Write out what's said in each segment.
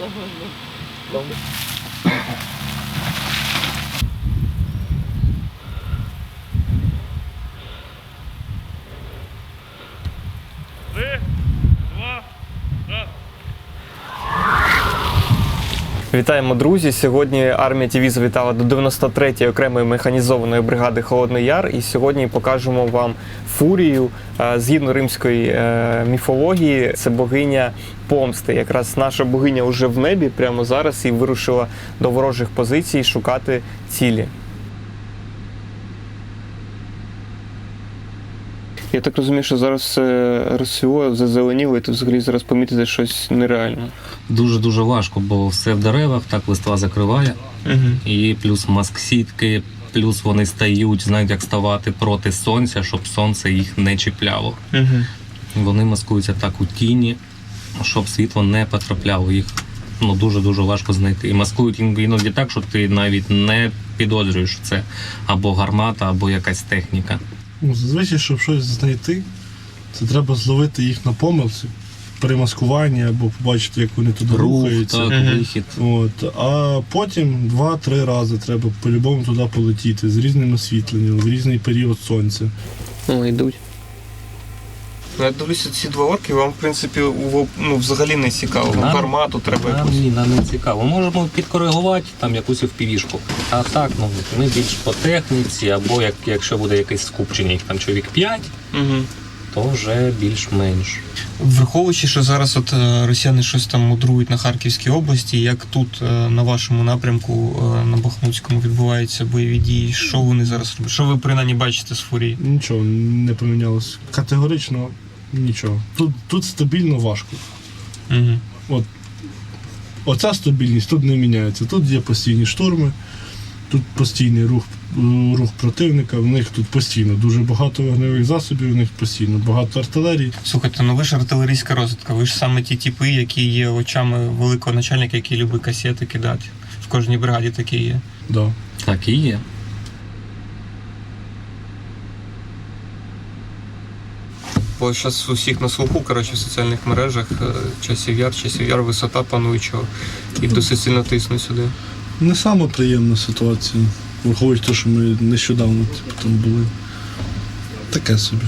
Три, Вітаємо, друзі! Сьогодні армія ТІВІ завітала до 93-ї окремої механізованої бригади Холодний Яр. І сьогодні покажемо вам фурію. Е, Згідно римської е, міфології, це богиня помсти. Якраз наша богиня вже в небі прямо зараз і вирушила до ворожих позицій шукати цілі. Я так розумію, що зараз все РСО зазеленіло, і тут взагалі зараз помітити щось нереальне. Дуже дуже важко, бо все в деревах, так листва закриває, Угу. і плюс маск-сітки, плюс вони стають, знають, як ставати проти сонця, щоб сонце їх не чіпляло. Угу. Вони маскуються так у тіні, щоб світло не потрапляло їх. Ну дуже дуже важко знайти. І маскують іноді так, що ти навіть не підозрюєш, що це або гармата, або якась техніка. Ну, зазвичай, щоб щось знайти, це треба зловити їх на помилці при маскуванні або побачити, як вони туди Рух, рухаються. так, вихід. От. А потім два-три рази треба по-любому туди полетіти з різним освітленням, в різний період сонця. Ну, йдуть. Ну, я дивлюся, ці два орки вам, в принципі, у- ну, взагалі не цікаво. Вам Нам- гармату треба Нам якусь. ні, нам не цікаво. Можемо підкоригувати там якусь впівішку. А так, ну ми більш по техніці, або як, якщо буде якесь скупчення, їх там чоловік 5, Угу. то вже більш-менш. Враховуючи, що зараз от е, росіяни щось там мудрують на Харківській області, як тут е, на вашому напрямку е, на Бахмутському відбуваються бойові дії, що вони зараз роблять? Що ви принаймні бачите з фурії? Нічого не помінялося. Категорично нічого. Тут, тут стабільно важко. Угу. Оця стабільність тут не міняється. Тут є постійні штурми, тут постійний рух, рух противника, в них тут постійно дуже багато вогневих засобів, в них постійно багато артилерії. Слухайте, ну ви ж артилерійська розвідка, ви ж саме ті типи, які є очами великого начальника, який любить касети кидати. В кожній бригаді такі є. Да. Так і є. Бо зараз у всіх на слуху, коротше, в соціальних мережах е, часів яр, часів яр, висота пануючого. І досить сильно тиснуть сюди. Не саме приємна ситуація, враховуючи те, що ми нещодавно типу, там були. Таке собі.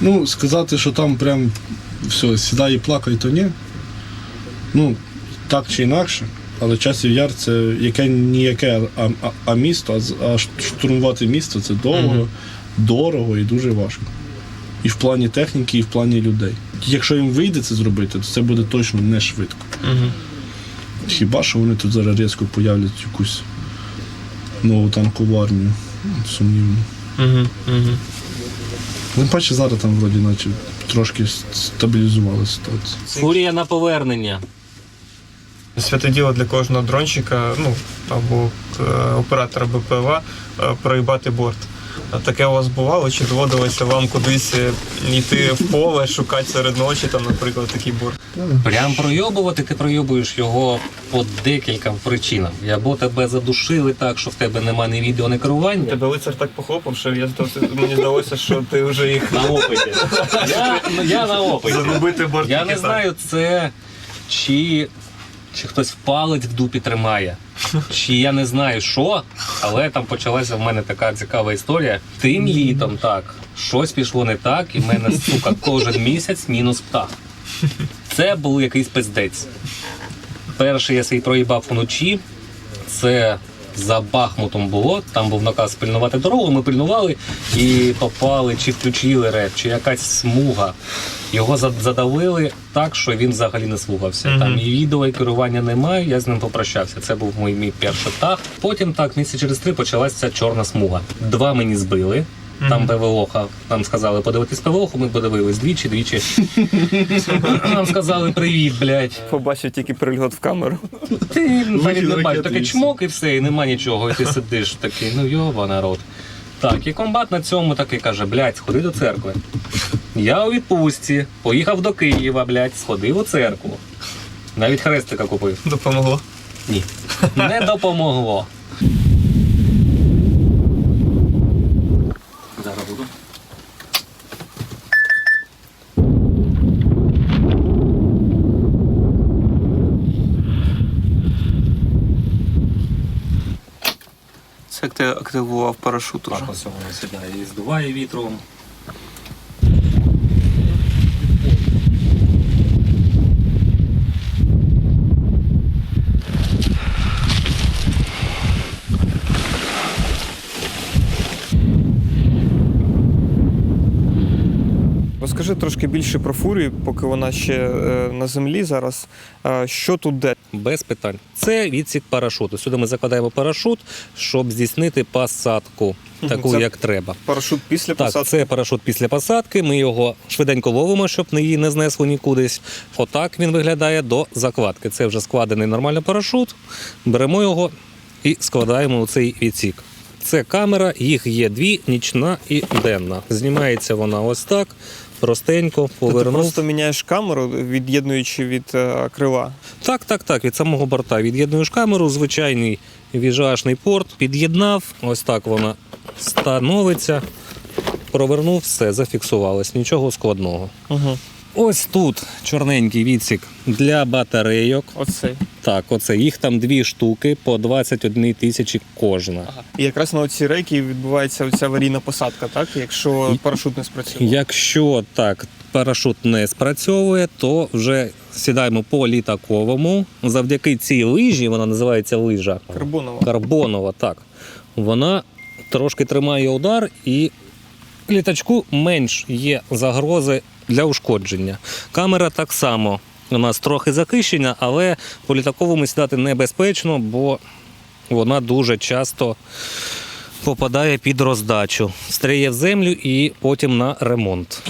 Ну, сказати, що там прям все, сідай і плакай, то ні. Ну, так чи інакше. Але часів яр це яке ніяке, а, а, а місто, а, а штурмувати місто це довго, Мгм. дорого і дуже важко. І в плані техніки, і в плані людей. Якщо їм вийде це зробити, то це буде точно не швидко. Угу. Хіба що вони тут зараз різко появлять якусь нову танкову армію. Сумнівно. Угу. Угу. Тим паче зараз там вроді наче трошки стабілізували ситуацію. Фурія на повернення. Святе діло для кожного дрончика, ну або е, оператора БПЛА, е, проїбати борт. Таке у вас бувало, чи доводилося вам кудись е, йти в поле, шукати серед ночі, там, наприклад, такий борт? Прям пройобувати, ти пройобуєш його по декільком причинам. Або тебе задушили так, що в тебе немає ні відео, ні керування. Тебе лицар так похлопав, що я здався- мені здалося, що ти вже їх На опиті. Я, я на опиті. загубити. Я не знаю, це чи, чи хтось палець в дупі тримає, чи я не знаю що, але там почалася в мене така цікава історія. Тим літом так, щось пішло не так, і в мене, сука, кожен місяць мінус птах. Це був якийсь пиздець. Перший я свій проїбав вночі. Це за Бахмутом було. Там був наказ пильнувати дорогу. Ми пильнували і попали, чи включили реп, чи якась смуга. Його зад- задавили так, що він взагалі не слухався. Мгм. Там і відео, і керування немає. Я з ним попрощався. Це був мій, мій перший птах. Потім так, місяць через три почалася чорна смуга. Два мені збили. Там ПВОха, нам сказали подивитись ПВОху, ми подивились двічі, двічі. Нам сказали привіт, блядь. Побачив тільки прильот в камеру. Ти навіть не бачиш, таке чмок і все, і нема нічого, і ти сидиш такий, ну йоба народ. Так, і комбат на цьому такий каже, блядь, сходи до церкви. Я у відпустці, поїхав до Києва, блядь, сходив у церкву. Навіть хрестика купив. Допомогло. Ні. Не допомогло. Як ти активував парашут уже? Так, ось воно сідає і здуває вітром. Розкажи трошки більше про фурію, поки вона ще е, на землі зараз. Е, що тут де? Без питань. Це відсік парашуту. Сюди ми закладаємо парашут, щоб здійснити посадку, таку, це- як треба. Парашут після Так, посадки? це парашут після посадки. Ми його швиденько ловимо, щоб не її не знесло нікудись. Отак він виглядає до закладки. Це вже складений нормально парашут. Беремо його і складаємо у цей відсік. Це камера, їх є дві, нічна і денна. Знімається вона ось так, простенько, повернув. Ти просто міняєш камеру, від'єднуючи від е, крила. Так, так, так, від самого борта. Від'єднуєш камеру, звичайний віжашний порт, під'єднав, ось так вона становиться, провернув, все, зафіксувалось, нічого складного. Угу. Ось тут чорненький відсік для батарейок. Оцей. Так, оце їх там дві штуки по 21 тисячі кожна. І якраз на оці рейки відбувається оця аварійна посадка, так? Якщо парашут не спрацює. Якщо так парашут не спрацьовує, то вже сідаємо по літаковому. Завдяки цій лижі, вона називається лижа. Карбонова. карбонова, так. Вона трошки тримає удар і літачку менш є загрози для ушкодження. Камера так само. У нас трохи захищення, але по літаковому сідати небезпечно, бо вона дуже часто попадає під роздачу, стріє в землю і потім на ремонт.